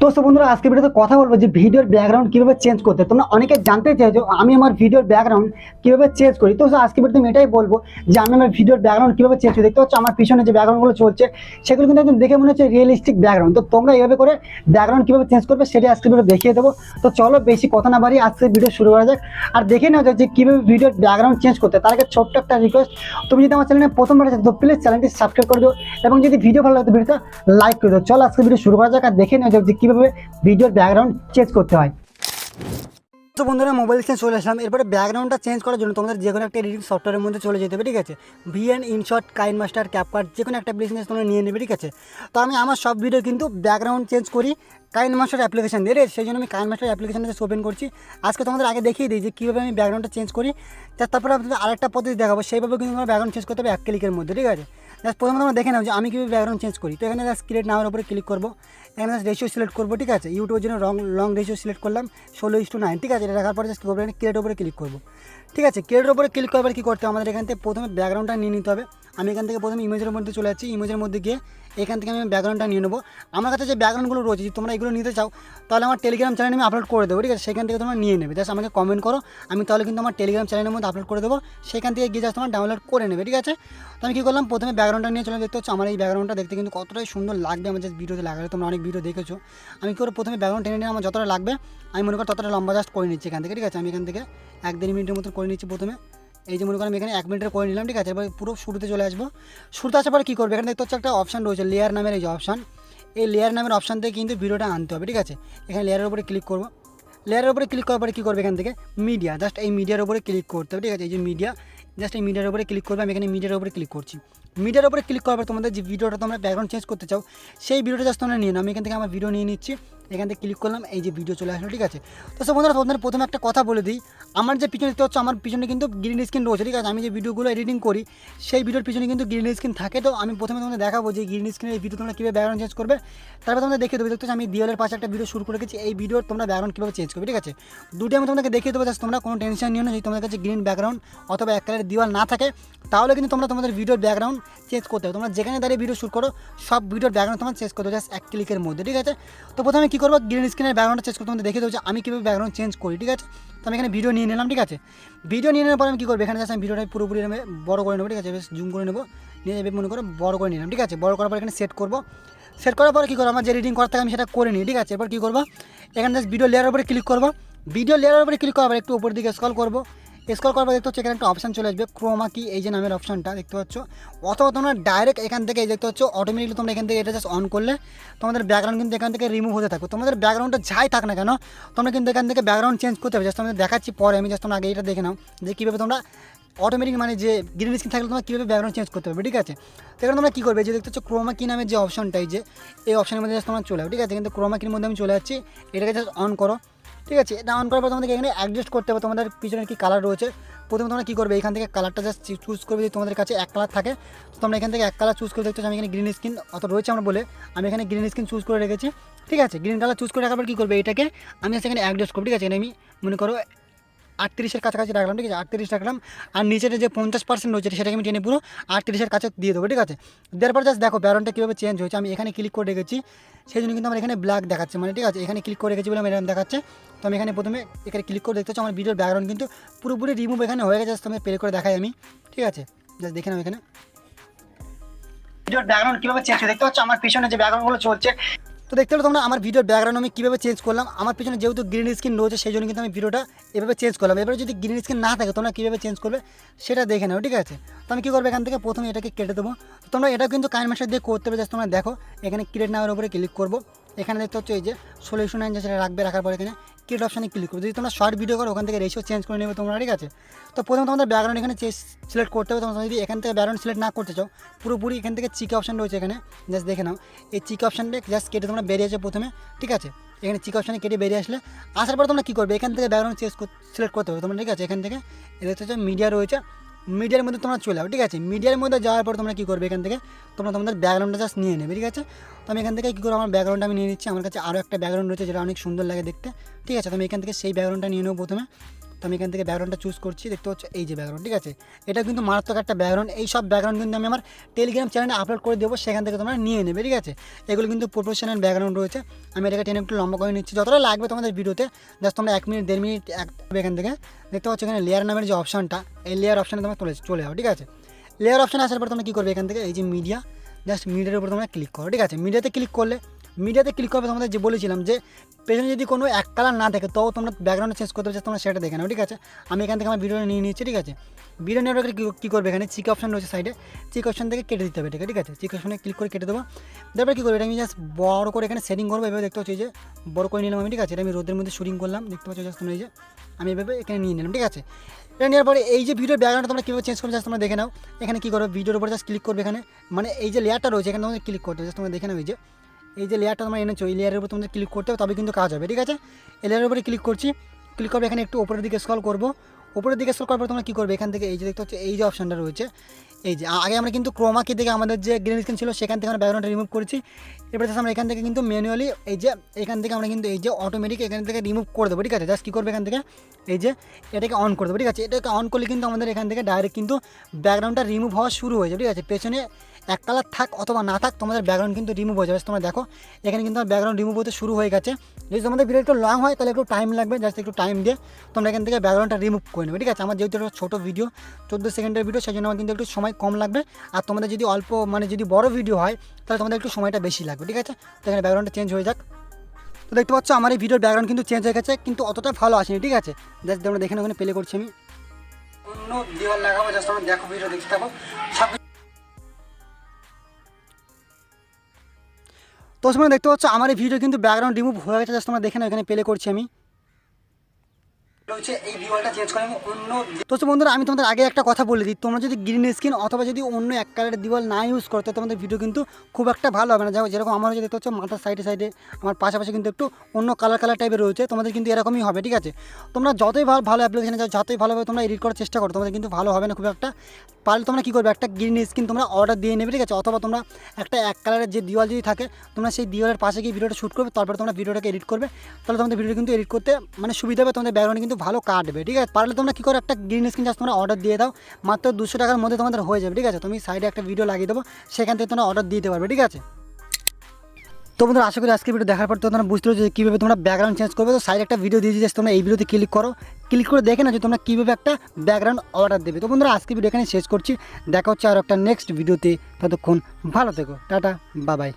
তো বন্ধুরা, আজকে ভিডিওতে কথা বলব যে ভিডিওর ব্যাকগ্রাউন্ড কীভাবে চেঞ্জ করতে তোমরা অনেকে জানতে চাইছো, আমি আমার ভিডিওর ব্যাকগ্রাউন্ড কীভাবে চেঞ্জ করি। তো আজকে ভিডিওতে আমি এটাই বলব যে আমি আমার ভিডিওর ব্যাকগ্রাউন্ড কীভাবে চেঞ্জ করি। দেখতে পাচ্ছ, আমার পিছনে যে ব্যাকগ্রাউন্ডগুলো চলছে, সেগুলো কিন্তু একদম দেখে মনে হচ্ছে রিয়েলিস্টিক ব্যাকগ্রাউন্ড তো তোমরা এইভাবে করে ব্যাকগ্রাউন্ড কীভাবে চেঞ্জ করবে সেটাই আজকে ভিডিও দেখিয়ে দেবো। তো চলো বেশি কথা না বাড়িয়ে আজকে ভিডিও শুরু করা যাক। আর দেখে নেওয়া যাক যে কীভাবে ভিডিওর ব্যাকগ্রাউন্ড চেঞ্জ করতে তার আগে ছোট্ট একটা রিকোয়েস্ট তুমি যদি আমার চ্যানেলে প্রথমবার তো প্লিজ চ্যানেলটি সাবস্ক্রাইব করে দিও। এবং যদি ভিডিও ভালো লাগে ভিডিওটা লাইক করে দিও। চলো আজকে ভিডিও শুরু করা যাক আর দেখে নেওয়া যাক যে কীভাবে ভিডিওর ব্যাকগ্রাউন্ড চেঞ্জ করতে হয়। তো বন্ধুরা মোবাইল স্ক্রিনে চলে আসলাম। এরপরে ব্যাকগ্রাউন্ডটা চেঞ্জ করার জন্য তোমাদের যে কোনো একটা এডিটিং সফটওয়্যারের মধ্যে চলে যেতে হবে, ঠিক আছে? VN InShot Kine Master CapCut যে কোনো একটা বিজনেস তোমরা নিয়ে নেবে, ঠিক আছে? তো আমি আমার সব ভিডিও কিন্তু ব্যাকগ্রাউন্ড চেঞ্জ করি কাইন মাস্টার অ্যাপ্লিকেশন দিয়ে, সেই জন্য আমি কাইন মাস্টার অ্যাপ্লিকেশনটা ওপেন করছি। আজকে তোমাদের আগে দেখিয়ে দিই যে কীভাবে আমি ব্যাকগ্রাউন্ডটা চেঞ্জ করি। তারপরে আপনাদের আরেকটা পদ্ধতি দেখাবো, সেইভাবে কিন্তু তোমরা ব্যাকগ্রাউন্ড চেঞ্জ করতে হবে এক ক্লিকের মধ্যে, ঠিক আছে? জাস্ট প্রথমে তোমরা দেখে নাও যে আমি কীভাবে ব্যাকগ্রাউন্ড চেঞ্জ করি। তো এখানে জাস্ট ক্রিয়েট নামের উপরে ক্লিক করব। এখানে জাস্ট রেশিও সিলেক্ট করব, ঠিক আছে? ইউটিউবের জন্য রং লং রেশিও সিলেক্ট করলাম, ষোলো ইস টু নাইন ঠিক আছে? এটা রাখার পরে জাস্ট কী করব ক্রিয়েটের উপরে ক্লিক করব। ঠিক আছে? ক্রিয়েটের উপরে ক্লিক করবার কী করতে হবে? আমাদের এখান থেকে প্রথমে ব্যাকগ্রাউন্ডটা নিয়ে নিতে হবে। আমি এখান থেকে প্রথমে ইমেজের মধ্যে চলে যাচ্ছি। ইমেজের মধ্যে গিয়ে এখান থেকে আমি ব্যাকগ্রাউন্ডটা নিয়ে নেব। আমার কাছে যে ব্যাকগ্রাউন্ডগুলো রয়েছে, যদি তোমরা এগুলো নিতে চাও, তাহলে আমার টেলিগ্রাম চ্যানেলে আমি আপলোড করে দেবো, ঠিক আছে? সেখান থেকে তোমরা নিয়ে নেবে। জাস্ট আমাকে কমেন্ট করো, আমি তাহলে কিন্তু আমার টেলিগ্রাম চ্যানেলের মধ্যে আপলোড করে দেবো। সেখান থেকে গিয়ে জাস্ট তোমার ডাউনলোড করে নেবে, ঠিক আছে? তো আমি কী করলাম, প্রথমে ব্যাকগ্রাউন্ডটা নিয়ে চলে, দেখতে হচ্ছে আমার এই ব্যাকগ্রাউন্ডটা দেখতে কিন্তু কতটাই সুন্দর লাগবে আমার যে ভিডিওতে লাগালে, তোমরা অনেক ভিডিও দেখেছ। আমি কী করে প্রথমে ব্যাকগ্রাউন্ড টেনে নিয়ে আমার যতটা লাগবে, আমি মনে করি ততটা লম্বা জাস্ট করে নিচ্ছি এখান থেকে, ঠিক আছে? আমি এখান থেকে এক দেড় মিনিটের মতো করে নিচ্ছি প্রথমে। এই যে মনে করেন আমি এখানে এক মিনিটের করে নিলাম, ঠিক আছে? এবার পুরো শুরুতে চলে আসব। শুরুতে আসার পরে কী করবে? এখানে দেখতে হচ্ছে একটা অপশান রয়েছে লেয়ার নামের এই যে অপশান এই লেয়ার নামের অপশান থেকে কিন্তু ভিডিওটা আনতে হবে, ঠিক আছে? এখানে লেয়ারের উপরে ক্লিক করব। লেয়ারের উপরে ক্লিক করার পরে কী করবে এখান থেকে? মিডিয়া জাস্ট এই মিডিয়ার উপরে ক্লিক করতে হবে, ঠিক আছে? এই যে মিডিয়া জাস্ট এই মিডিয়ার উপরে ক্লিক করবে, আমি এখানে মিডিয়ার উপরে ক্লিক করছি। মিডিয়ার উপরে ক্লিক করার পর তোমাদের যে ভিডিওটা তোমরা ব্যাকগ্রাউন্ড চেঞ্জ করতে চাও, সেই ভিডিওটা জাস্ট তোমরা নিয়ে নাও। আমি এখান থেকে আমার ভিডিও নিয়ে নিচ্ছি। এখান থেকে ক্লিক করলাম, এই যে ভিডিও চলে আসলো, ঠিক আছে? তো সব বন্ধুরা, তোমাদের প্রথমে একটা কথা বলে দিই। আমার যে পিছনে দেখতে হচ্ছে আমার পিছনে কিন্তু গ্রিন স্ক্রিন রয়েছে, ঠিক আছে? আমি যে ভিডিওগুলো এডিটিং করি, সেই ভিডিওর পিছনে কিন্তু গ্রিন স্ক্রিন থাকে। তো আমি প্রথমে তোমাদের দেখাবো যে গ্রিন স্ক্রিনের এই ভিডিও তোমরা কীভাবে ব্যাকগ্রাউন্ড চেঞ্জ করবে। তারপর তোমাদের দেখিয়ে দেবো, দেখতে আমি দিওয়ালের পাশে একটা ভিডিও শুরু করে রেখেছি এই ভিডিওর তোমরা ব্যাকগ্রাউন্ড কীভাবে চেঞ্জ করবে, ঠিক আছে? দুটো আমি তোমাদেরকে দেখিয়ে দেবো জাস্ট তোমরা কোনো টেনশন নিও না, যদি তোমাদের কাছে গ্রিন ব্যাকগ্রাউন্ড অথবা এক কালারের দিওয়াল না থাকে, তাহলে কিন্তু তোমরা তোমাদের ভিডিওর ব্যাকগ্রাউন্ড চেঞ্জ করতে হবে তোমরা যেখানে দাঁড়িয়ে ভিডিও শুট করো, সব ভিডিওর ব্যাকগ্রাউন্ড তোমার চেঞ্জ করতে জাস্ট এক ক্লিকের মধ্যে, ঠিক আছে? তো প্রথমে কী করব গ্রিন স্ক্রিনের ব্যাকগ্রাউন্ডটা চেঞ্জ করতে দেখিয়ে দেবো আমি কীভাবে ব্যাকগ্রাউন্ড চেঞ্জ করি, ঠিক আছে? তো আমি এখানে ভিডিও নিয়ে নিলাম, ঠিক আছে? ভিডিও নিয়ে নেওয়ার পরে আমি কী করব? এখানে জাস্ট আমি ভিডিওটা পুরোপুরি আমি বড় করে নেব, ঠিক আছে? বেশ জুম করে নেব, নিয়ে এবার মনে করে বড় করে নিলাম, ঠিক আছে? বড় করার পর এখানে সেট করব। সেট করার পরে কী করব? আমার যে রিডিং করার থাকে, আমি সেটা করে নিই, ঠিক আছে? এরপর কী করব? এখানে জাস্ট ভিডিও লেয়ারের উপরে ক্লিক করব। ভিডিও লেয়ারের উপরে ক্লিক করার একটু উপর দিকে স্কল করব। স্কল পর দেখতে হচ্ছে এখানে একটা অপশান চলে আসবে ক্রোমা কি এই যে নামের অপশানটা দেখতে পাচ্ছ? অথবা তোমরা ডাইরেক্ট এখান থেকে দেখতে পাচ্ছ অটোমেটিকলি তোমরা এখান থেকে এটা জাস্ট অন করলে তোমাদের ব্যাকগ্রাউন্ড কিন্তু এখান থেকে রিমুভ হতে থাকবে। তোমাদের ব্যাকগ্রাউন্ডটা যাই থাক না কেন, তোমরা কিন্তু এখান থেকে ব্যাকগ্রাউন্ড চেঞ্জ করতে হবে জাস্ট তোমাদের দেখাচ্ছি পরে, আমি জাস্ট তোমরা আগে এটা দেখে নাও, যে কীভাবে তোমরা অটোমেটিক মানে যে গ্রিন স্ক্রিন থাকলে তোমরা কীভাবে ব্যাকগ্রাউন্ড চেঞ্জ করতে হবে, ঠিক আছে? সেখানে তোমরা কী করবে, যে দেখতে হচ্ছে ক্রোমা কি নামের যে অপশনটাই যে, এই অপশনের মধ্যে জাস্ট তোমরা চলে ঠিক আছে? কিন্তু ক্রোমা কির মধ্যে আমি চলে যাচ্ছি, এটাকে জাস্ট অন করো। ঠিক আছে, এটা অন করার পর তোমাদেরকে এখানে অ্যাডজাস্ট করতে হবে, তোমাদের পিছনে কী কালার রয়েছে। প্রথমে তোমরা কী করবে, এখান থেকে কালারটা জাস্ট চুজ করবে যদি তোমাদের কাছে এক কালার থাকে। তো তোমরা এখান থেকে এক কালার চুজ করে দেখতে আমি এখানে গ্রিন স্কিন অত রয়েছে আমরা বলে। আমি এখানে গ্রিন স্কিন চুজ করে রেখেছি, ঠিক আছে? গ্রিন কালার চুজ করে রাখার পর কী করবে, এটাকে আমি সেখানে অ্যাডজাস্ট করব, ঠিক আছে? আমি মনে করো আটত্রিশের কাছাকাছি রাখলাম, ঠিক আছে? আটত্রিশ রাখলাম, আর নিচের যে পঞ্চাশ পার্সেন্ট রয়েছে সেটাকে আমি টেনে পুরো আটত্রিশের কাছে দিয়ে দেবো, ঠিক আছে? দেওয়ার পর জাস্ট দেখো ব্যারনটা কীভাবে চেঞ্জ হয়েছে, আমি এখানে ক্লিক করে রেখেছি, সেই জন্য কিন্তু আমার এখানে ব্ল্যাক দেখাচ্ছে মানে ঠিক আছে? এখানে ক্লিক করে রেখেছি বলে এরকম দেখাচ্ছে। তো আমি এখানে প্রথমে এখানে ক্লিক করে দেখতে আমার ভিডিওর ব্যাকগ্রাউন্ড কিন্তু পুরোপুরি রিমুভ এখানে হয়ে গেছে জাস্ট আমি প্লে করে দেখাই আমি, ঠিক আছে? জাস্ট দেখে নাও এখানে। ভিডিওর ব্যাকগ্রাউন্ড কীভাবে চেঞ্জ হয়ে দেখতে আমার পিছনে যে ব্যাকগ্রাউন্ডগুলো চলছে তো দেখতে পেলে তোমরা আমার ভিডিওর ব্যাকগ্রাউন্ড আমি কীভাবে চেঞ্জ করলাম? আমার পিছনে যেহেতু গ্রিন স্ক্রিন রয়েছে, সেই জন্য কিন্তু আমি ভিডিওটা এভাবে চেঞ্জ করলাম। এবারে যদি গ্রিন স্ক্রিন না থাকে, তোমরা কীভাবে চেঞ্জ করবে সেটা দেখে নাও, ঠিক আছে? তো আমি কী করব এখান থেকে? প্রথমে এটাকে কেটে দেবো। তোমরা এটা কিন্তু কাইন মাসের দিয়ে করতে হবে জাস্ট তোমরা দেখো। এখানে ক্রিয়েট নামের উপরে ক্লিক করব। এখানে দেখতে হচ্ছে এই যে সলিউশন নাইন সেটা রাখবে, রাখার পরে এখানে ক্রিয়েট অপশানে ক্লিক করবে। যদি তোমরা শর্ট ভিডিও করো, ওখান থেকে রেশিও চেঞ্জ করে নেবে তোমরা, ঠিক আছে? তো প্রথমে তোমাদের ব্যাকগ্রাউন্ড এখানে সিলেক্ট করতে হবে। তোমরা যদি এখান থেকে ব্যাকগ্রাউন্ড সিলেক্ট না করতে চাও, পুরোপুরি এখান থেকে চিকে অপশান রয়েছে এখানে। জাস্ট দেখে নাও। এই চিকে অপশানটা জাস্ট কেটে তোমরা বেরিয়ে যাও প্রথমে, ঠিক আছে? এখানে চিক অপশানে কেটে বেরিয়ে আসলে আসার পর তোমরা কী করবে? এখান থেকে ব্যাকগ্রাউন্ড চেঞ্জ সিলেক্ট করতে হবে। তোমরা, ঠিক আছে? এখান থেকে এটা হচ্ছে মিডিয়া রয়েছে। মিডিয়ার মধ্যে তোমরা চলে যাও, ঠিক আছে? মিডিয়ার মধ্যে যাওয়ার পর তোমরা কী করবে এখান থেকে? তোমরা তোমাদের ব্যাকগ্রাউন্ডটা জাস্ট নিয়ে নেবে, ঠিক আছে? তো আমি এখান থেকে কী করব? আমার ব্যাকগ্রাউন্ডটা আমি নিয়ে নিচ্ছি। আমার কাছে আরও একটা ব্যাকগ্রাউন্ড রয়েছে যেটা অনেক সুন্দর লাগে দেখতে, ঠিক আছে? তো আমি এখান থেকে সেই ব্যাকগ্রাউন্ডটা নিয়ে নেব প্রথমে। তো আমি এখান থেকে ব্যাকগ্রাউন্ডটা চুজ করছি, দেখতে পাচ্ছ এই যে ব্যাকগ্রাউন্ড ঠিক আছে? এটা কিন্তু মারাত্মক একটা ব্যাকগ্রাউন্ড এই সব ব্যাকগ্রাউন্ড কিন্তু আমি আমার টেলিগ্রাম চ্যানেলে আপলোড করে দেবো, সেখান থেকে তোমরা নিয়ে নেবে, ঠিক আছে? এগুলো কিন্তু প্রফেশনাল ব্যাকগ্রাউন্ড রয়েছে। আমি এটাকে টেনে একটু লম্বা করে নিচ্ছি, যতটা লাগবে তোমাদের ভিডিওতে জাস্ট তোমরা এক মিনিট দেড় মিনিট এক এখান থেকে। দেখতে পাচ্ছ এখানে লেয়ার নামের যে অপশনটা এই লেয়ার অপশানে তোমরা চলে চলে যাও, ঠিক আছে? লেয়ার অপশান আসার পর তোমরা কী করবে এখান থেকে, এই যে মিডিয়া জাস্ট মিডিয়ার উপর তোমরা ক্লিক করো, ঠিক আছে? মিডিয়াতে ক্লিক করলে মিডিয়াতে ক্লিক করবে, তোমাদের যে বলেছিলাম যে পেছনে যদি কোনো এক কালার না থাকে, তো তোমরা ব্যাকগ্রাউন্ড চেঞ্জ করতে চাও তোমরা সেটা দেখে নাও, ঠিক আছে? আমি এখান থেকে আমার ভিডিও নিয়ে নিয়েছি ঠিক আছে? ভিডিও নেওয়ার পরে কী- করবে এখানে? চিক অপশন রয়েছে সাইডে চিক অপশন থেকে কেটে দিতে হবে এটাকে ঠিক আছে? চিক অপশনে ক্লিক করে কেটে দেবো। তারপরে কী করবে? এটা আমি জাস্ট বড় করে এখানে সেটিং করব, এভাবে দেখতে পাচ্ছি যে বড় করে নিলাম আমি, ঠিক আছে? এটা আমি রোদের মধ্যে শুটিং করলাম, দেখতে পাচ্ছি জাস্ট তোমরা এই যে আমি এভাবে এখানে নিয়ে নিলাম, ঠিক আছে? এটা নেওয়ার পরে এই যে ভিডিওর ব্যাকগ্রাউন্ড তোমরা কীভাবে চেঞ্জ করবে জাস্ট তোমরা দেখে নাও। এখানে কী করবে? ভিডিওর উপর জাস্ট ক্লিক করবে এখানে। মানে এই যে লেয়ারটা রয়েছে, এখানে তোমাদের ক্লিক করতে হবে জাস্ট তোমরা দেখে নাও এই যে। এই যে লেয়ারটা তোমরা এনেছো এই লেয়ারের উপর তোমাদের ক্লিক করতে হবে, তবে কিন্তু কাজ হবে, ঠিক আছে? এই লেয়ারের উপরে ক্লিক করছি ক্লিক করবে, এখানে একটু উপরের দিকে স্কল করব। উপরের দিকে স্কল করার পর তোমরা কী করবে? এখান থেকে এই যে দেখতে হচ্ছে এই যে অপশানটা রয়েছে, এই যে আগে আমরা কিন্তু ক্রোমাকি থেকে আমাদের যে গ্রিন স্ক্রিন ছিল, সেখান থেকে আমরা ব্যাকগ্রাউন্ডটা রিমুভ করেছি। জাস্ট আমরা এখান থেকে কিন্তু ম্যানুয়ালি এই যে, এখান থেকে আমরা কিন্তু এই যে অটোমেটিক এখান থেকে রিমুভ করে দেবো, ঠিক আছে? জাস্ট কী করবে এখান থেকে? এই যে, এটাকে অন করে দেবো, ঠিক আছে? এটাকে অন করলে কিন্তু আমাদের এখান থেকে ডাইরেক্ট কিন্তু ব্যাকগ্রাউন্ডটা রিমুভ হওয়া শুরু হয়ে যাবে, ঠিক আছে? পেছনে এক কালার থাক অথবা না থাক, তোমাদের ব্যাকগ্রাউন্ড কিন্তু রিমুভ হয়ে যাবে। তোমরা দেখো, এখানে কিন্তু আমার ব্যাকগ্রাউন্ড রিমুভ হতে শুরু হয়ে গেছে। যদি তোমাদের ভিডিও একটু লং হয়, তাহলে একটু টাইম লাগবে জাস্ট একটু টাইম দিয়ে তোমরা এখান থেকে ব্যাকগ্রাউন্ডটা রিমুভ করে নেবে, ঠিক আছে? আমার যেহেতু একটা ছোটো ভিডিও চোদ্দ সেকেন্ডের ভিডিও সেই জন্য আমার কিন্তু একটু সময় কম লাগবে। আর তোমাদের যদি অল্প মানে যদি বড় ভিডিও হয়, তাহলে তোমাদের একটু সময়টা বেশি লাগবে, ঠিক আছে? তো এখানে ব্যাকগ্রাউন্ডটা চেঞ্জ হয়ে যাক। তো দেখতে পাচ্ছ, আমার এই ভিডিওর ব্যাকগ্রাউন্ড কিন্তু চেঞ্জ হয়ে গেছে, কিন্তু অতটা ভালো আসেনি, ঠিক আছে? জাস্ট তোমরা দেখে ওখানে প্লে করছি আমি। অন্য দেওয়াল লাগাবো জাস্ট দেখো ভিডিও দেখতে থাকো। সব তো তোমরা দেখতে পাচ্ছ আমার এই ভিডিও কিন্তু ব্যাকগ্রাউন্ড রিমুভ হয়ে গেছে জাস্ট তোমরা দেখে না এখানে প্লে করছি আমি হচ্ছে এই ভিওয়ালটা চেঞ্জ করে আমি অন্য তো বন্ধুরা, আমি তোমাদের আগে একটা কথা বলে দিই। তোমরা যদি গ্রিন স্ক্রিন অথবা যদি অন্য এক কালারের দিওয়াল না ইউজ করো, তো তোমাদের ভিডিও কিন্তু খুব একটা ভালো হবে না। যেমন যেরকম আমার হচ্ছে দেখতে হচ্ছে মাথার সাইডে সাইডে আমার পাশাপাশি কিন্তু একটু অন্য কালার কালার টাইপের রয়েছে। তোমাদের কিন্তু এরকমই হবে, ঠিক আছে? তোমরা যতই ভালো ভালো অ্যাপ্লিকেশনে যাও, যতই ভালোভাবে তোমরা এডিট করার চেষ্টা করো। তোমাদের কিন্তু ভালো হবে না খুব একটা। পারলে তোমরা কী করবে? একটা গ্রিন স্ক্রিন তোমরা অর্ডার দিয়ে নেবে, ঠিক আছে? অথবা তোমরা একটা এক কালারের যে দিওয়াল যদি থাকে, তোমরা সেই দিওয়ালের পাশে গিয়ে ভিডিওটা শ্যুট করবে, তারপরে তোমরা ভিডিওটাকে এডিট করবে। তাহলে তোমাদের ভিডিও কিন্তু এডিট করতে মানে সুবিধা হবে, তোমাদের ব্যাকগ্রাউন্ড কিন্তু ভালো কাটবে, ঠিক আছে? পারলে তোমরা কী করো, একটা গ্রিন স্ক্রিন জাস্ট তোমরা অর্ডার দিয়ে দাও। মাত্র দুশো টাকার মধ্যে তোমাদের হয়ে যাবে, ঠিক আছে? তুমি সাইডে একটা ভিডিও লাগিয়ে দেবো, সেখান থেকে তোমরা অর্ডার দিতে পারবে, ঠিক আছে? তো বন্ধুরা, আশা করি আজকে ভিডিও দেখার পর তোমরা বুঝতে পারছ যে কীভাবে তোমরা ব্যাকগ্রাউন্ড চেঞ্জ করবে। তো সাইডে একটা ভিডিও দিয়ে দিয়েছে তোমরা এই ভিডিওতে ক্লিক করো। ক্লিক করে দেখে না যে তোমরা কীভাবে একটা ব্যাকগ্রাউন্ড অর্ডার দেবে। তো বন্ধুরা আজকে ভিডিও এখানে শেষ করছি। দেখা হচ্ছে আর একটা নেক্সট ভিডিওতে ততক্ষণ ভালো থেকো। টাটা বাবাই